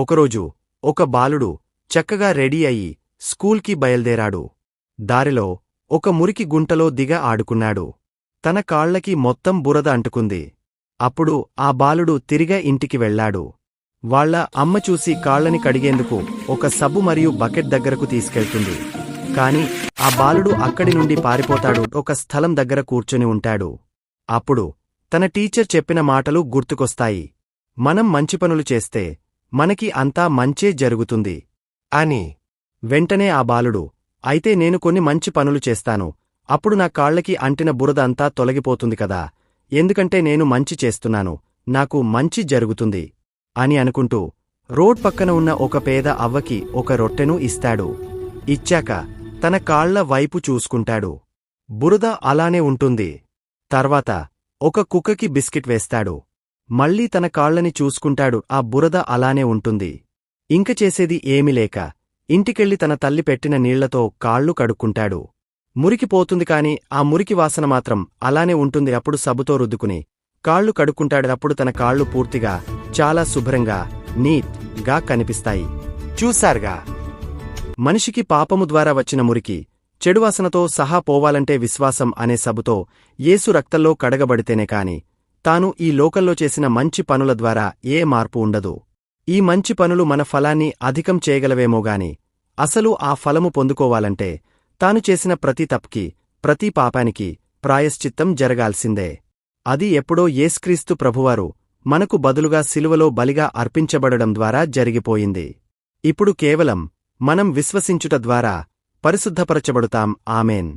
ఒకరోజు ఒక బాలుడు చక్కగా రెడీ అయి స్కూల్కి బయల్దేరాడు. దారిలో ఒక మురికి గుంటలో దిగ ఆడుకున్నాడు. తన కాళ్ళకి మొత్తం బురద అంటుకుంది. అప్పుడు ఆ బాలుడు తిరిగా ఇంటికి వెళ్ళాడు. వాళ్ళ అమ్మ చూసి కాళ్ళని కడిగేందుకు ఒక సబ్బు మరియు బకెట్ దగ్గరకు తీసుకెళ్తుంది. కాని ఆ బాలుడు అక్కడి నుండి పారిపోతాడు. ఒక స్థలం దగ్గర కూర్చుని ఉంటాడు. అప్పుడు తన టీచర్ చెప్పిన మాటలు గుర్తుకొస్తాయి. మనం మంచి పనులు చేస్తే మనకి అంతా మంచే జరుగుతుంది. అని. వెంటనే ఆ బాలుడు అయితే నేను కొన్ని మంచి పనులు చేస్తాను. అప్పుడు నా కాళ్ళకి అంటిన బురద అంతా తొలగిపోతుంది కదా. ఎందుకంటే నేను మంచి చేస్తున్నాను. నాకు మంచి జరుగుతుంది. అని అనుకుంటూ రోడ్ పక్కన ఉన్న ఒక పేద అవ్వకి ఒక రొట్టెను ఇస్తాడు. ఇచ్చాక తన కాళ్ళ వైపు చూసుకుంటాడు. బురద అలానే ఉంటుంది. తర్వాత ఒక కుక్కకి బిస్కెట్ వేస్తాడు. మళ్ళీ తన కాళ్ళని చూసుకుంటాడు. ఆ బురద అలానే ఉంటుంది. ఇంక చేసేది ఏమిలేక ఇంటికెళ్ళి తన తల్లి పెట్టిన నీళ్ళతో కాళ్ళు కడుక్కుంటాడు. మురికిపోతుంది కాని ఆ మురికి వాసన మాత్రం అలానే ఉంటుంది అప్పుడు సబుతో రుద్దుకుని కాళ్ళు కడుక్కుంటాడు అప్పుడు తన కాళ్ళు పూర్తిగా చాలా శుభ్రంగా నీట్గా కనిపిస్తాయి. చూశారుగా? మనిషికి పాపము ద్వారా వచ్చిన మురికి చెడువాసనతో సహా పోవాలంటే విశ్వాసం అనే సబుతో యేసు రక్తంలో కడగబడితేనే కాని తాను ఈ లోకల్లో చేసిన మంచి పనుల ద్వారా ఏ మార్పు ఉండదు. ఈ మంచి పనులు మన ఫలాన్ని అధికం చేయగలవేమోగాని అసలు ఆ ఫలము పొందుకోవాలంటే తాను చేసిన ప్రతి తప్కి ప్రతి పాపానికి ప్రాయశ్చిత్తం జరగాల్సిందే. అది ఎప్పుడో యేస్క్రీస్తు ప్రభువారు మనకు బదులుగా సిలువలో బలిగా అర్పించబడడం ద్వారా జరిగిపోయింది. ఇప్పుడు కేవలం మనం విశ్వసించుట ద్వారా పరిశుద్ధపరచబడుతాం. ఆమెన్.